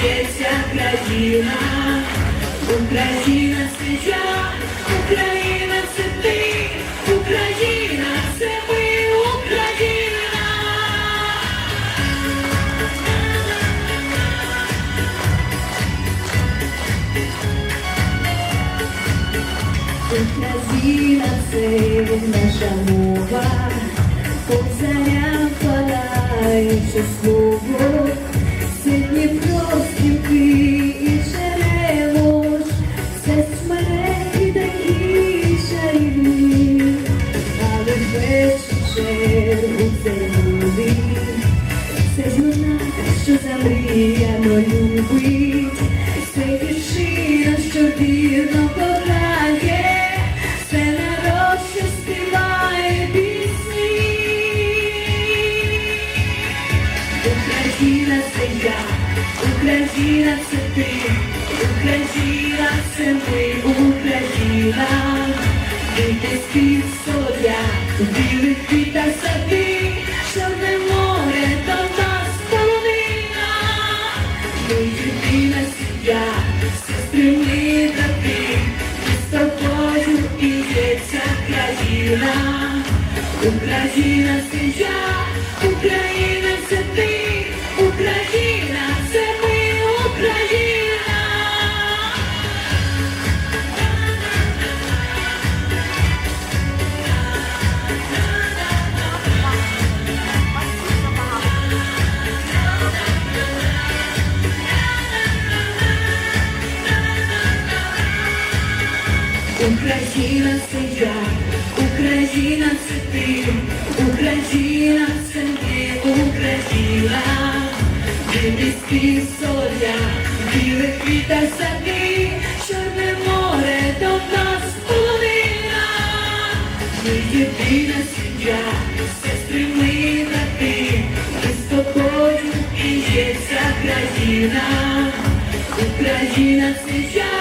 вся країна, Україна це я, Україна це ти, Україна це ми, Україна. Україна це наша мова, повзарям впадаючи слово. Ucraina, Ucraina se já, Ucraina se tem, Ucraina se tem, Ucraina. Ucraina se já. Україна це ти, Україна це ти, Україна, дивіські соля, біле квітай сади, чорне море до нас полина. Ми єдина сім'я, сестри ми на ти, ми з тобою і є ця країна, Україна це я.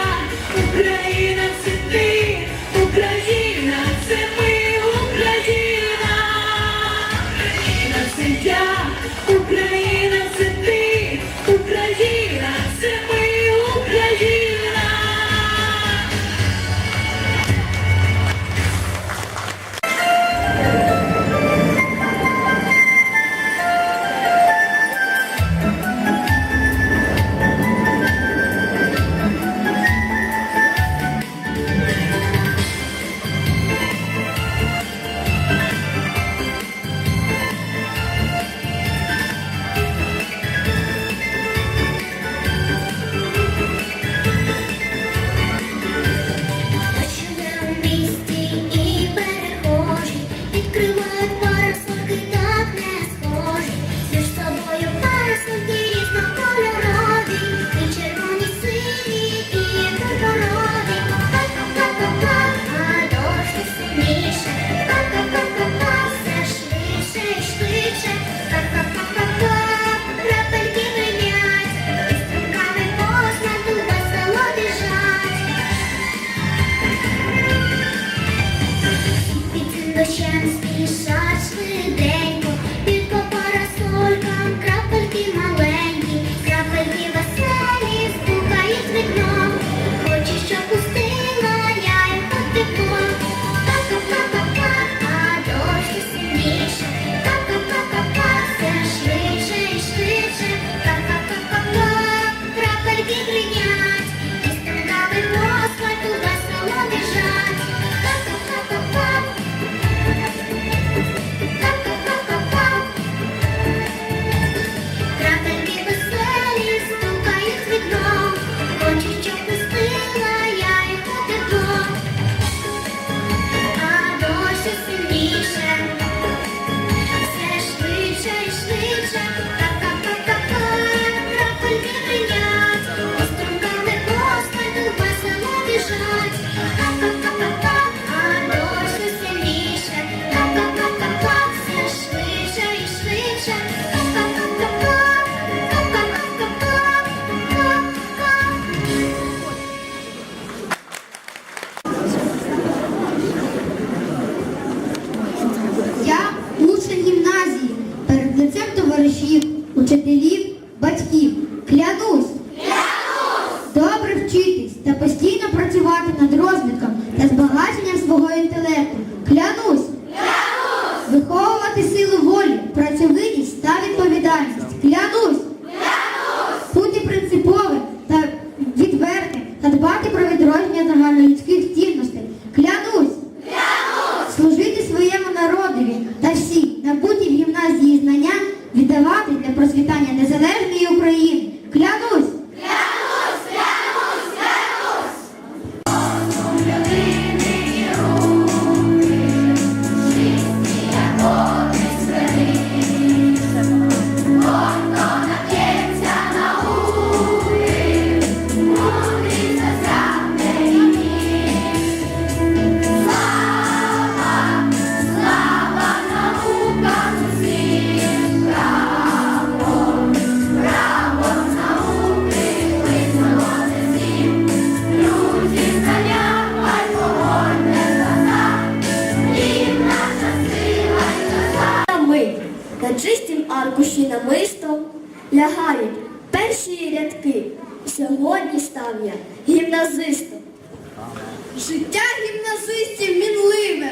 перші рядки. Сьогодні став я гімназистом. Життя гімназистів мінливе.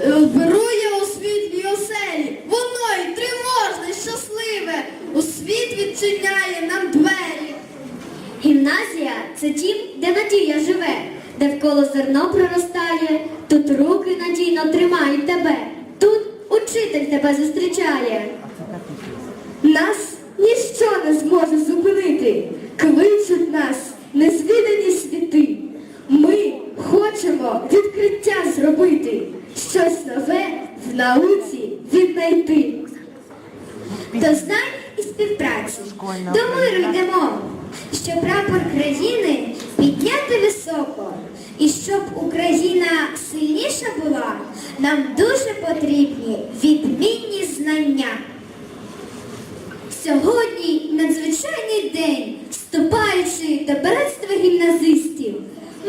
Е, беру я у світлій оселі. Воно й тривожне, щасливе. У світ відчиняє нам двері. Гімназія це тім, де надія живе, де вколо зерно проростає, тут руки надійно тримають тебе. Тут учитель тебе зустрічає. Нас ніщо не зможе зупинити. Кличуть нас незвідані світи. Ми хочемо відкриття зробити, щось нове в науці віднайти. До знань і співпраці до миру йдемо, що прапор країни підняти високо. І щоб Україна сильніша була, нам дуже потрібні відмінні знання. Сьогодні надзвичайний день, вступаючи до братства гімназистів,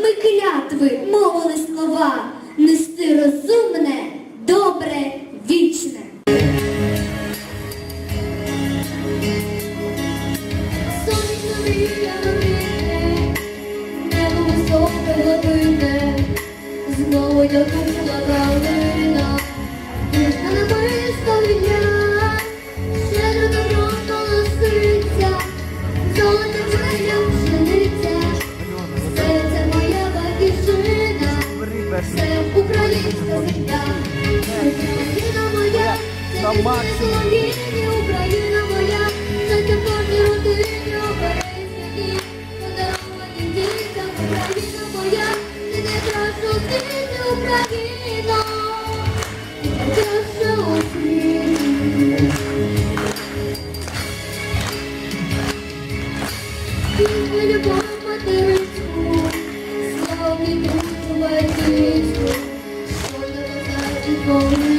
ми клятви мовили слова нести розумне, добре, вічне. Солов'їні, Україна моя, це кожній родині, обережні, подаровані дітям, Україна моя, ти найкраща у світі, Україна. Краса у світі. Пісня любов материнську, славні душу батьківську, що не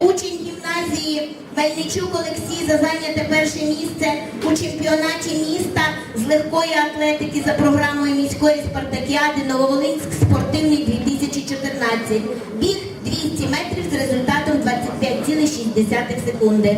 Учень гімназії Мельничук Олексій за зайняте перше місце у чемпіонаті міста з легкої атлетики за програмою міської спартакіади Нововолинськ спортивний 2014. Біг 200 метрів з результатом 25,6 секунди.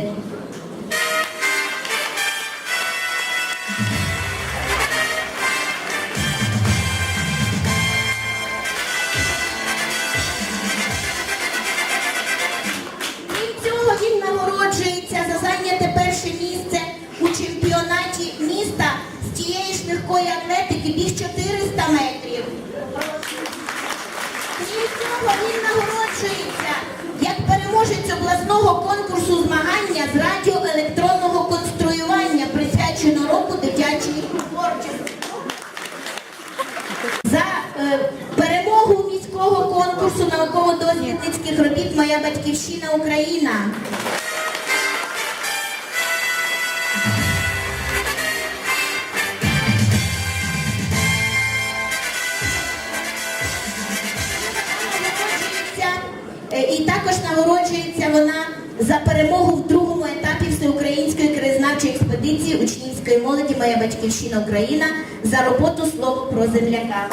Конкурсу змагання з радіоелектронного конструювання, присвячено року дитячої творчості. За е, перемогу міського конкурсу науково-дослідницьких робіт Моя батьківщина Україна. Е, І також нагороджується вона за перемогу в другому етапі всеукраїнської краєзнавчої експедиції учнівської молоді Моя батьківщина Україна за роботу слово про земляка.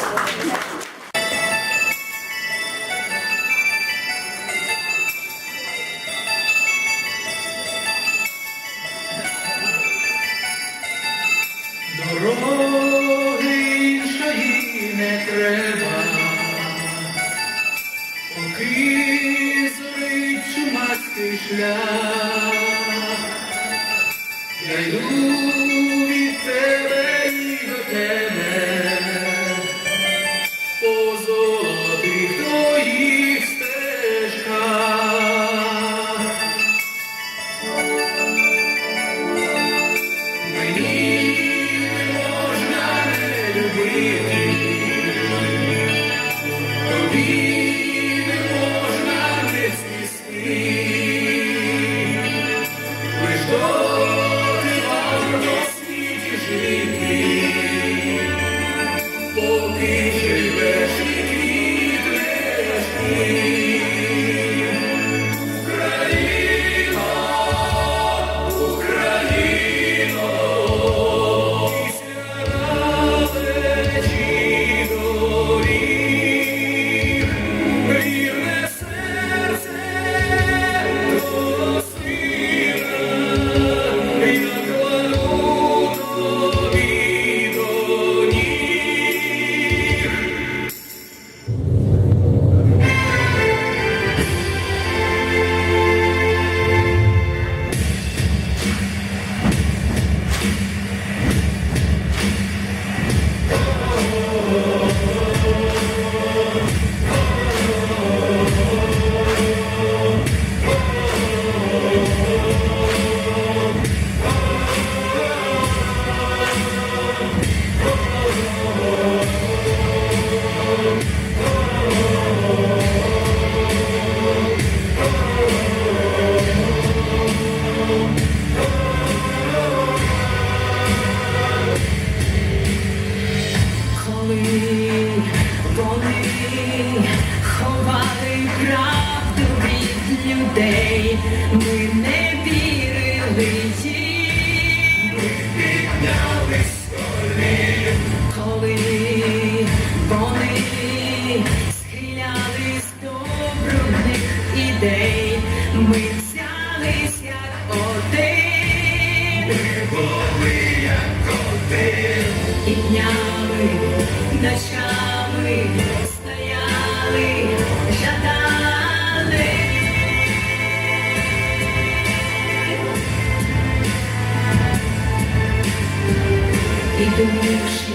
І